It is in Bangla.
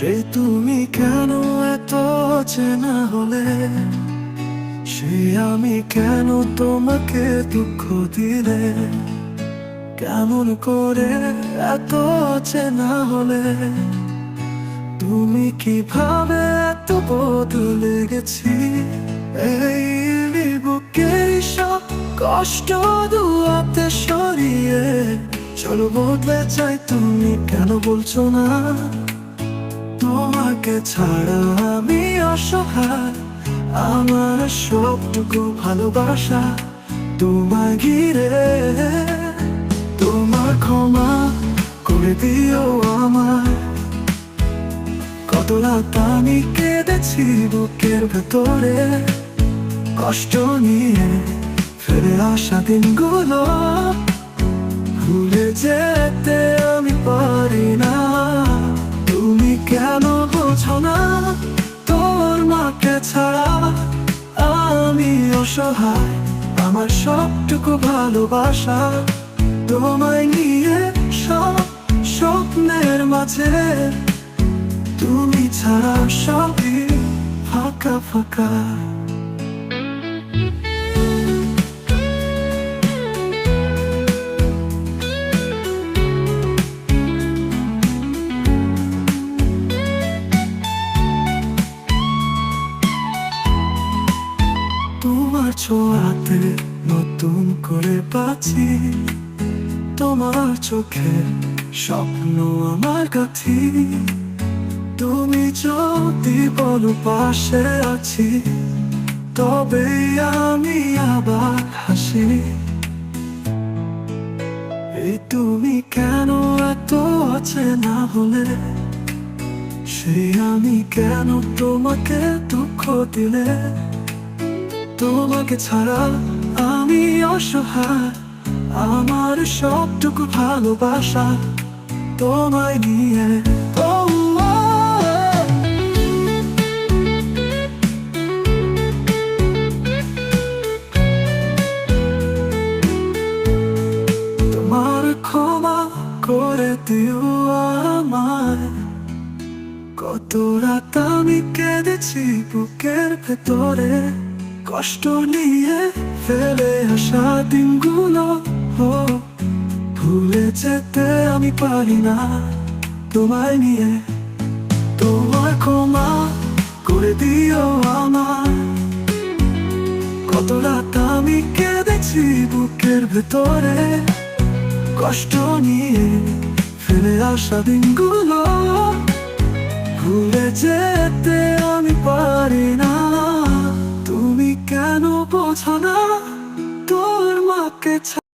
সে তুমি কেন এত চেনা হলে? সে আমি কেন তোমাকে দুঃখ দিলে? কেমন করে এত চেনা হলে? তুমি কীভাবে এত বদলে গেছি? এই বুকে সব কষ্ট দুয়াতে সরিয়ে, চলো বদলে চাই তুমি কেন বলছো না? তোমাকে ছাড়া আমি অসহায়। আমার সবটুকু ভালোবাসা তোমায় ঘিরে। তোমার ক্ষমা করে দিও আমায়। কত রাত আমি কেঁদেছি বুকের ভেতরে। কষ্ট নিয়ে ফিরে আসা দিনগুলো। ভুলে যেতে আমি পারি না। অসহায় আমার সবটুকু ভালোবাসা। তোমায় নিয়ে সব স্বপ্নের মাঝে। তুমি ছাড়া সবই ফাঁকা ফাঁকা। ছোঁয়াতে নতুন করে পাচ্ছি তোমার চোখে স্বপ্ন আমার কাছে তুমি যদি বলো পাশে আছি তবে আমি আবার হাসি। এই তুমি কেন এত অচেনা হলে? সে আমি কেন তোমাকে দুঃখ দিলে? তোমাকে ছাড়া আমি অসহায়। আমার সবটুকু ভালোবাসা তোমায় নিয়ে। তোমার ক্ষমা করে দিও আমায়। কত রাত আমি কেঁদেছি বুকের ভেতরে। কষ্ট নিয়ে ফেলে আসা দিনগুলো ভুলে যেতে আমি পারি না তোমায় নিয়ে। তোমার ক্ষমা করে দিও আমার কত রাত আমি কেঁদেছি বুকের ভেতরে, কষ্ট নিয়ে ফেলে আসা দিনগুলো, ভুলে যেতে আমি পারি না তুমি কেন বোঝো না তোর মাকে ছা-